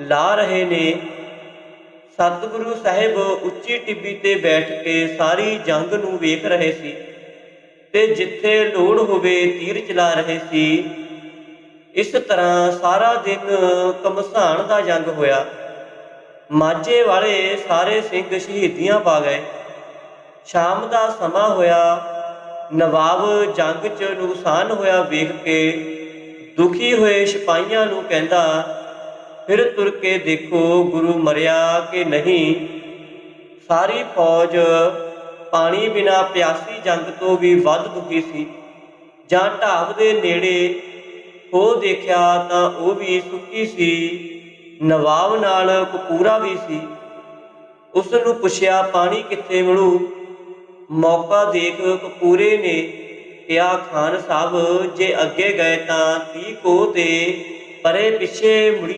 ਲਾ ਰਹੇ ਨੇ। ਸਤਿਗੁਰੂ ਸਾਹਿਬ ਉੱਚੀ ਟਿੱਬੀ ਤੇ ਬੈਠ ਕੇ ਸਾਰੀ ਜੰਗ ਨੂੰ ਵੇਖ ਰਹੇ ਸੀ ਤੇ ਜਿੱਥੇ ਲੋੜ ਹੋਵੇ ਤੀਰ ਚਲਾ ਰਹੇ ਸੀ। ਇਸ ਤਰ੍ਹਾਂ ਸਾਰਾ ਦਿਨ ਕਮਸਾਨ ਦਾ ਜੰਗ ਹੋਇਆ। ਮਾਝੇ ਵਾਲੇ ਸਾਰੇ ਸਿੰਘ ਸ਼ਹੀਦੀਆਂ ਪਾ ਗਏ। ਸ਼ਾਮ ਦਾ ਸਮਾਂ ਹੋਇਆ। ਨਵਾਬ ਜੰਗ 'ਚ ਨੁਕਸਾਨ ਹੋਇਆ ਵੇਖ ਕੇ ਦੁਖੀ ਹੋਏ ਸਿਪਾਹੀਆਂ ਨੂੰ ਕਹਿੰਦਾ ਫਿਰ ਤੁਰ ਕੇ ਦੇਖੋ ਗੁਰੂ ਮਰਿਆ ਕਿ ਨਹੀਂ। ਸਾਰੀ ਫੌਜ ਪਾਣੀ ਬਿਨਾ ਪਿਆਸੀ ਜੰਗ ਤੋਂ ਵੀ ਵੱਧ ਦੁਖੀ ਸੀ। ਜਾਂ ਢਾਬ ਦੇ ਨੇੜੇ ਹੋ ਦੇਖਿਆ ਤਾਂ ਉਹ ਵੀ ਸੁੱਕੀ ਸੀ, ਨਵਾਬ ਨਾਲ ਕਪੂਰਾ ਵੀ ਸੀ। ਉਸ ਨੂੰ ਪੁੱਛਿਆ, ਪਾਣੀ ਕਿੱਥੇ ਮਿਲੂ? ਮੌਕਾ ਦੇਖ ਕਪੂਰੇ ਨੇ ਕਿਹਾ, ਖਾਨ ਸਾਹਿਬ, ਜੇ ਅੱਗੇ ਗਏ ਤਾਂ 30 ਕੋ ਤੇ ਪਰੇ ਪਿੱਛੇ ਮੁੜੀ